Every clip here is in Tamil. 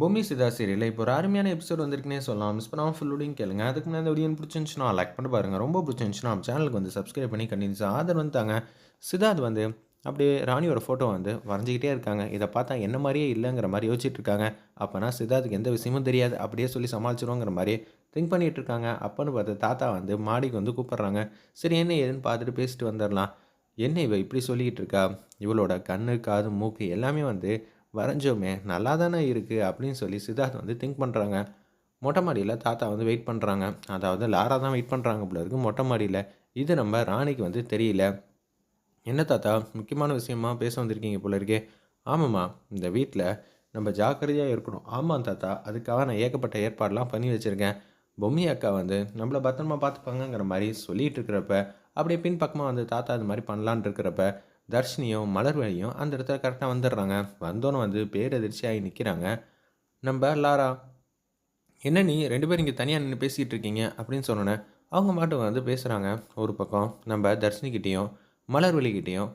பூமி சிதா சீரியலில் இப்போ ஒரு அருமையான எபிசோட் வந்திருக்குனே சொல்லலாம். மிஸ் பண்ணாமல் ஃபுல்லோடையும் கேளுங்க. அதுக்கு முன்னாடி இந்த வீடியோ பிடிச்சிருந்துச்சுன்னா லைக் பண்ணி பாருங்கள் ரொம்ப பிடிச்சிருந்துச்சுன்னா நம்ம சேனலுக்கு வந்து சப்ஸ்கிரைப் பண்ணி கண்டினியூஸ் ஆதரவு வந்துட்டாங்க சிதாத் வந்து அப்படியே ராணியோட ஃபோட்டோ வந்து வரைஞ்சிக்கிட்டே இருக்காங்க. இதை பார்த்தா என்ன மாதிரியே இல்லைங்கிற மாதிரி யோசிச்சுட்டு இருக்காங்க. அப்போனா சித்தார்த்துக்கு எந்த விஷயமும் தெரியாது. அப்படியே சொல்லி சமாளிச்சிருவோங்கிற மாதிரி திங்க் பண்ணிகிட்டு இருக்காங்க. அப்போன்னு பார்த்து தாத்தா வந்து மாடிக்கு வந்து கூப்பிட்றாங்க. சரி என்ன ஏதுன்னு பார்த்துட்டு பேசிட்டு வந்துடலாம். என்ன இவ இப்படி சொல்லிக்கிட்டு இருக்கா? இவளோட கண்ணு காது மூக்கு எல்லாமே வந்து வரைஞ்சோமே நல்லா தானே இருக்குது அப்படின்னு சொல்லி சித்தார்த் வந்து திங்க் பண்ணுறாங்க மொட்டை மாடியில் தாத்தா வந்து வெயிட் பண்ணுறாங்க அதாவது லாரா தான் வெயிட் பண்ணுறாங்க போல இருக்குது மொட்டை மாடியில். இது நம்ம ராணிக்கு வந்து தெரியல. என்ன தாத்தா முக்கியமான விஷயமா பேச வந்திருக்கீங்க போல இருக்கே. ஆமாம்மா இந்த வீட்டில் நம்ம ஜாக்கிரதையாக இருக்கணும். ஆமாம் தாத்தா அதுக்காக நான் ஏகப்பட்ட ஏற்பாடெலாம் பண்ணி வச்சுருக்கேன். பொம்மி அக்கா வந்து நம்மளை பத்திரமா பார்த்துப்பாங்கங்கிற மாதிரி சொல்லிகிட்டு இருக்கிறப்ப அப்படியே பின்பக்கமாக வந்து தாத்தா இது மாதிரி பண்ணலான் இருக்கிறப்ப தர்ஷினியும் மலர்வழியும் அந்த இடத்துல கரெக்டாக வந்துடுறாங்க. வந்தோன்னு வந்து பேரதிர்ச்சியாகி நிற்கிறாங்க நம்ம லாரா என்ன நீ ரெண்டு பேரும் இங்கே தனியாக நின்று பேசிகிட்டு இருக்கீங்க? அப்படின்னு சொன்னோன்னே அவங்க மாட்டும் வந்து பேசுகிறாங்க ஒரு பக்கம். நம்ம தர்ஷினிக்கிட்டேயும் மலர்வழிக்கிட்டேயும்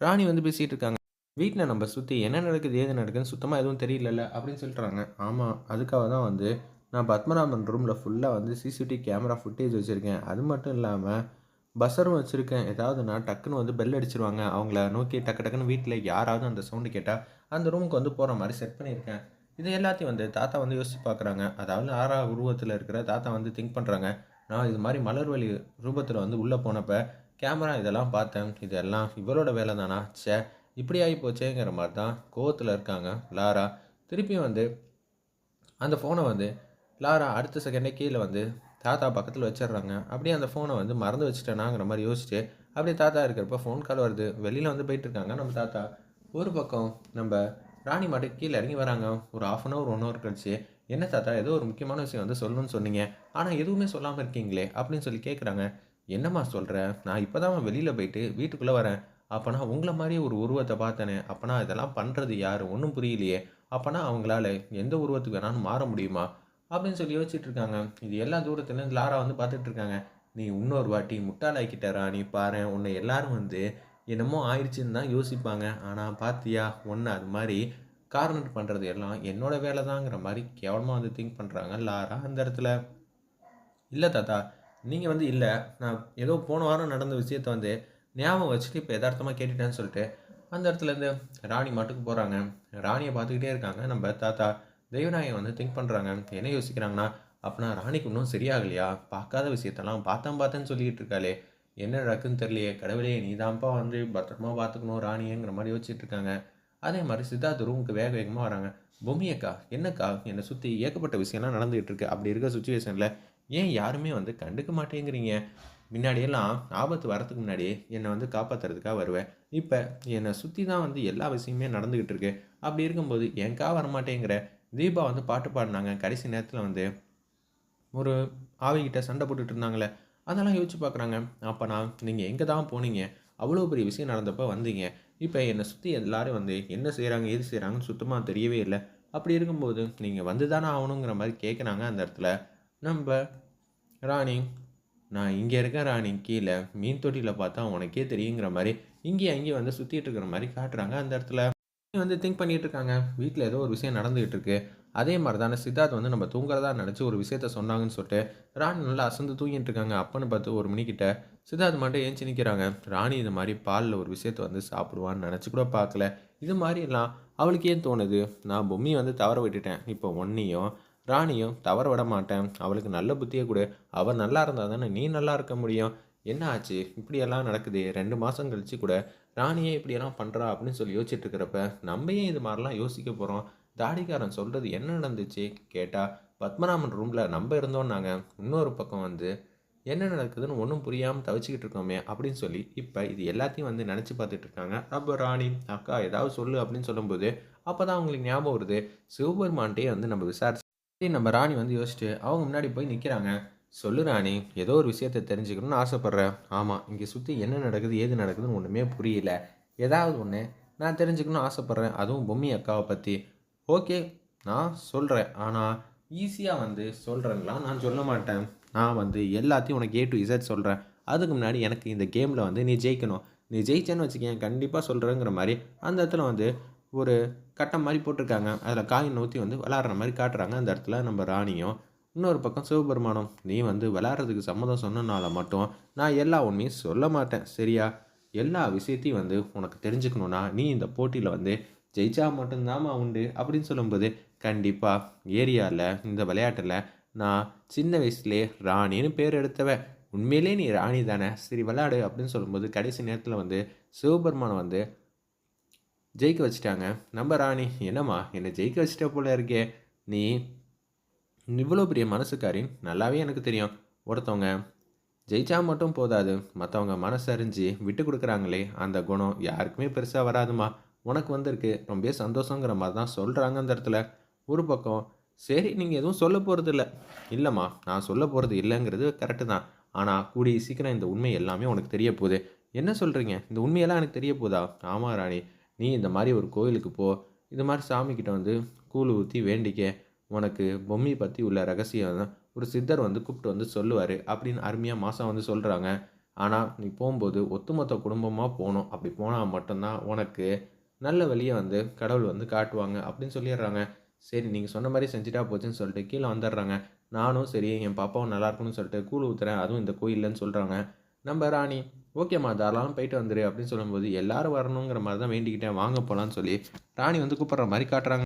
ராணி வந்து பேசிகிட்டு இருக்காங்க. வீட்டில் நம்ம சுற்றி என்ன நடக்குது ஏது நடக்குதுன்னு சுத்தமாக எதுவும் தெரியலல்ல அப்படின்னு சொல்லிட்டுறாங்க ஆமாம் அதுக்காக தான் வந்து நான் பத்மநாபன் ரூமில் ஃபுல்லாக வந்து சிசிடிவி கேமரா ஃபுட்டேஜ் வச்சுருக்கேன். அது மட்டும் இல்லாமல் பஸ்ஸரும் வச்சுருக்கேன். ஏதாவதுன்னா டக்குன்னு வந்து பெல் அடிச்சிருவாங்க. அவங்கள நோக்கி டக்கு டக்குன்னு வீட்டில் யாராவது அந்த சவுண்டு கேட்டால் அந்த ரூமுக்கு வந்து போகிற மாதிரி செட் பண்ணியிருக்கேன். இது எல்லாத்தையும் வந்து தாத்தா வந்து யோசிச்சு பார்க்குறாங்க அதாவது ஆறா உருவத்தில் இருக்கிற தாத்தா வந்து திங்க் பண்ணுறாங்க நான் இது மாதிரி மலர்வழி ரூபத்தில் வந்து உள்ளே போனப்போ கேமரா இதெல்லாம் பார்த்தேன். இதெல்லாம் இவரோட வேலை தானா? ச்சே இப்படி ஆகி போச்சேங்கிற மாதிரி தான் கோவத்தில் இருக்காங்க லாரா. திருப்பியும் வந்து அந்த ஃபோனை வந்து லாரா அடுத்த செகண்டே கீழே வந்து தாத்தா பக்கத்தில் வச்சிடுறாங்க. அப்படியே அந்த ஃபோனை வந்து மறந்து வச்சுட்டேனாங்கிற மாதிரி யோசிச்சு அப்படியே தாத்தா இருக்கிறப்ப ஃபோன் கால் வருது. வெளியில் வந்து போயிட்டு இருக்காங்க. நம்ம தாத்தா ஒரு பக்கம் நம்ம ராணி மாட்டு கீழே இறங்கி வராங்க. ஒரு half an hour one hour கழிச்சு என்ன தாத்தா ஏதோ ஒரு முக்கியமான விஷயம் வந்து சொல்லணும்னு சொன்னீங்க. ஆனால் எதுவுமே சொல்லாமல் இருக்கீங்களே? அப்படின்னு சொல்லி கேட்குறாங்க என்னம்மா சொல்கிற நான் இப்போ தான் வெளியில் போயிட்டு வீட்டுக்குள்ளே வரேன். அப்போனா உங்களை மாதிரியே ஒரு உருவத்தை பார்த்தேனே. அப்போனா இதெல்லாம் பண்ணுறது யார்? ஒன்றும் புரியலையே. அப்போனா அவங்களால எந்த உருவத்துக்கு வேணாலும் மாற முடியுமா? அப்படின்னு சொல்லி யோசிச்சுட்டு இருக்காங்க இது எல்லா தூரத்துலேருந்து லாரா வந்து பார்த்துட்டு இருக்காங்க நீ இன்னொரு வாட்டி முட்டாளாக்கிட்டரா நீ பாரு உன்னை எல்லாரும் வந்து என்னமோ ஆயிடுச்சுன்னு தான் யோசிப்பாங்க. ஆனால் பார்த்தியா ஒன்று அது மாதிரி கார்னர் பண்ணுறது எல்லாம் என்னோடய வேலை தாங்கிற மாதிரி கேவலமாக வந்து திங்க் பண்ணுறாங்க லாரா அந்த இடத்துல. இல்லை தாத்தா நீங்கள் வந்து இல்லை. நான் ஏதோ போன வாரம் நடந்த விஷயத்த வந்து ஞாபகம் வச்சுட்டு இப்போ யதார்த்தமாக கேட்டுட்டேன்னு சொல்லிட்டு அந்த இடத்துல இருந்து ராணி மாட்டுக்கு போகிறாங்க ராணியை பார்த்துக்கிட்டே இருக்காங்க. நம்ம தாத்தா தெய்வநாயகம் வந்து திங்க் பண்ணுறாங்க என்ன யோசிக்கிறாங்கன்னா அப்போனா ராணிக்கு இன்னும் சரியாகலையா? பார்க்காத விஷயத்தெல்லாம் பார்த்தேன் பார்த்தேன்னு சொல்லிக்கிட்டு இருக்காளே. என்ன நடக்குன்னு தெரியலையே. கடவுளே நீ தான்ப்பா வந்து பத்திரமா பார்த்துக்கணும் ராணியங்கிற மாதிரி யோசிச்சுட்டு இருக்காங்க. அதே மாதிரி சித்தார்த்த ரூமுக்கு வேக வேகமாக வராங்க. பூமியக்கா என்னக்கா? என்னை சுற்றி ஏகப்பட்ட விஷயம்லாம் நடந்துகிட்டு இருக்கு. அப்படி இருக்க சுச்சுவேஷனில் ஏன் யாருமே வந்து கண்டுக்க மாட்டேங்கிறீங்க? முன்னாடியெல்லாம் ஆபத்து வரத்துக்கு முன்னாடி என்னை வந்து காப்பாற்றுறதுக்காக வருவேன். இப்போ என்னை சுற்றி தான் வந்து எல்லா விஷயமே நடந்துக்கிட்டு இருக்கு. அப்படி இருக்கும்போது ஏன்க்கா வரமாட்டேங்கிற? தீபா வந்து பாட்டு பாடினாங்க. கடைசி நேரத்தில் வந்து ஒரு ஆவிகிட்ட சண்டை போட்டுட்டு இருந்தாங்களே அதெல்லாம் யோசிச்சு பார்க்குறாங்க அப்போனா நீங்கள் எங்கே தான் போனீங்க? அவ்வளோ பெரிய விஷயம் நடந்தப்போ வந்தீங்க. இப்போ என்னை சுற்றி எல்லாரும் வந்து என்ன செய்கிறாங்க எது செய்கிறாங்கன்னு சுத்தமாக தெரியவே இல்லை. அப்படி இருக்கும்போது நீங்கள் வந்து தானே ஆகணுங்கிற மாதிரி கேட்குறாங்க அந்த இடத்துல. நம்ம ராணி நான் இங்கே இருக்கேன் ராணி கீழே மீன் தொட்டியில் பார்த்தா உனக்கே தெரியுங்கிற மாதிரி இங்கேயும் அங்கேயும் வந்து சுற்றிட்டு இருக்கிற மாதிரி காட்டுறாங்க அந்த இடத்துல. வந்து திங்க் பண்ணிட்டு இருக்காங்க வீட்டில் ஏதோ ஒரு விஷயம் நடந்துகிட்டு இருக்கு அதே மாதிரி தானே சித்தார்த் வந்து நம்ம தூங்குறதா நினச்சி ஒரு விஷயத்த சொன்னாங்கன்னு சொல்லிட்டு ராணி நல்லா அசந்து தூங்கிட்டு இருக்காங்க அப்பன்னு பார்த்து ஒரு மணிக்கிட்ட சித்தார்த் மட்டும் ஏஞ்சி நிற்கிறாங்க ராணி இது மாதிரி பாலில் ஒரு விஷயத்த வந்து சாப்பிடுவான்னு நினச்சி கூட பார்க்கல. இது மாதிரி எல்லாம் அவளுக்கு ஏன் தோணுது? நான் பொம்மியை வந்து தவற விட்டுட்டேன். இப்போ ஒன்றையும் ராணியும் தவற விட மாட்டேன். அவளுக்கு நல்ல புத்தியை கொடு. அவள் நல்லா இருந்தால் தானே நீ நல்லா இருக்க முடியும். என்ன ஆச்சு? இப்படியெல்லாம் நடக்குது. ரெண்டு மாதம் கழிச்சு கூட ராணியே இப்படியெல்லாம் பண்ணுறா அப்படின்னு சொல்லி யோசிச்சுட்டு இருக்கிறப்ப நம்ம ஏன் இது மாதிரிலாம் யோசிக்க போகிறோம் தாடிக்காரன் சொல்கிறது என்ன நடந்துச்சு? கேட்டால் பத்மநாபன் ரூமில் நம்ம இருந்தோம் நாங்கள் இன்னொரு பக்கம் வந்து என்ன நடக்குதுன்னு ஒன்றும் புரியாமல் தவிச்சிக்கிட்டு இருக்கோமே அப்படின்னு சொல்லி இப்போ இது எல்லாத்தையும் வந்து நினச்சி பார்த்துட்டு இருக்காங்க அப்போ ராணி அக்கா ஏதாவது சொல்லு அப்படின்னு சொல்லும்போது அப்போ தான் அவங்களுக்கு ஞாபகம் வருது. சிவபெருமான்ட்டே வந்து நம்ம விசாரிச்சு நம்ம ராணி வந்து யோசிச்சுட்டு அவங்க முன்னாடி போய் நிற்கிறாங்க சொல்லு ராணி ஏதோ ஒரு விஷயத்தை தெரிஞ்சுக்கணும்னு ஆசைப்பட்றேன். ஆமாம் இங்கே சுற்றி என்ன நடக்குது ஏது நடக்குதுன்னு ஒன்றுமே புரியல. ஏதாவது ஒன்று நான் தெரிஞ்சுக்கணும்னு ஆசைப்பட்றேன். அதுவும் பொம்மி அக்காவை பற்றி ஓகே நான் சொல்கிறேன் ஆனால் ஈஸியாக வந்து சொல்கிறேங்களா நான் சொல்ல மாட்டேன். நான் வந்து எல்லாத்தையும் உனக்கு ஏ டு இசட் சொல்கிறேன் அதுக்கு முன்னாடி எனக்கு இந்த கேமில் வந்து நீ ஜெயிக்கணும். நீ ஜெயிச்சேன்னு வச்சுக்கேன் கண்டிப்பாக சொல்கிறேங்கிற மாதிரி அந்த இடத்துல வந்து ஒரு கட்டம் மாதிரி போட்டிருக்காங்க. அதில் காயின் ஊற்றி வந்து விளாட்ற மாதிரி காட்டுறாங்க அந்த இடத்துல நம்ம ராணியும். இன்னொரு பக்கம் சிவபெருமானம் நீ வந்து விளாட்றதுக்கு சம்மதம் சொன்னனால மட்டும் நான் எல்லா உண்மையும் சொல்ல மாட்டேன் சரியா? எல்லா விஷயத்தையும் வந்து உனக்கு தெரிஞ்சுக்கணுன்னா நீ இந்த போட்டியில் வந்து ஜெயிச்சா மட்டும்தாம்மா உண்டு அப்படின்னு சொல்லும்போது கண்டிப்பாக ஏரியாவில் இந்த விளையாட்டில் நான் சின்ன வயசுலேயே ராணின்னு பேர் எடுத்தவன். உண்மையிலே நீ ராணி தானே? சரி விளையாடு அப்படின்னு சொல்லும்போது கடைசி நேரத்தில் வந்து சிவபெருமானம் வந்து ஜெயிக்க வச்சுட்டாங்க. நம்ம ராணி என்னம்மா என்னை ஜெயிக்க வச்சுட்ட போல இருக்கே? நீ இவ்வளோ பெரிய மனசுக்காரின் நல்லாவே எனக்கு தெரியும். ஒருத்தவங்க ஜெயிச்சா மட்டும் போதாது மற்றவங்க மனசறிஞ்சு விட்டு கொடுக்குறாங்களே அந்த குணம் யாருக்குமே பெருசாக வராதுமா? உனக்கு வந்திருக்கு. ரொம்ப சந்தோஷங்கிற மாதிரி தான் சொல்கிறாங்க அந்த இடத்துல. ஒரு பக்கம் சரி நீங்கள் எதுவும் சொல்ல போகிறது இல்லை. இல்லைம்மா நான் சொல்ல போகிறது இல்லைங்கிறது கரெக்டு தான். ஆனால் கூடிய சீக்கிரம் இந்த உண்மை எல்லாமே உனக்கு தெரிய போகுது. என்ன சொல்கிறீங்க இந்த உண்மையெல்லாம் எனக்கு தெரிய போதா? ஆமாம் ராணி நீ இந்த மாதிரி ஒரு கோயிலுக்கு போ. இது மாதிரி சாமிக்கிட்ட வந்து கூழ் ஊற்றி வேண்டிக்க. உனக்கு பொம்மை பற்றி உள்ள ரகசியம் ஒரு சித்தர் வந்து கூப்பிட்டு வந்து சொல்லுவார். அப்படின்னு அருமையாக மாதம் வந்து சொல்கிறாங்க ஆனால் நீ போகும்போது ஒத்துமொத்த குடும்பமாக போகணும். அப்படி போனால் மட்டும்தான் உனக்கு நல்ல வழியை வந்து கடவுள் வந்து காட்டுவாங்க அப்படின்னு சொல்லிடுறாங்க. சரி நீங்கள் சொன்ன மாதிரி செஞ்சுட்டா போச்சுன்னு சொல்லிட்டு கீழே வந்துடுறாங்க. நானும் சரி என் பாப்பாவும் நல்லா இருக்கும்னு சொல்லிட்டு கூழ் ஊற்றுறேன் அதுவும் இந்த கோயில்லன்னு சொல்கிறாங்க நம்ம ராணி ஓகேம்மா தாராளம் போயிட்டு வந்துரு அப்படின்னு சொல்லும்போது எல்லாரும் வரணுங்கிற மாதிரி தான் வேண்டிக்கிட்டேன். வாங்க போகலான்னு சொல்லி ராணி வந்து கூப்பிட்ற மாதிரி காட்டுறாங்க.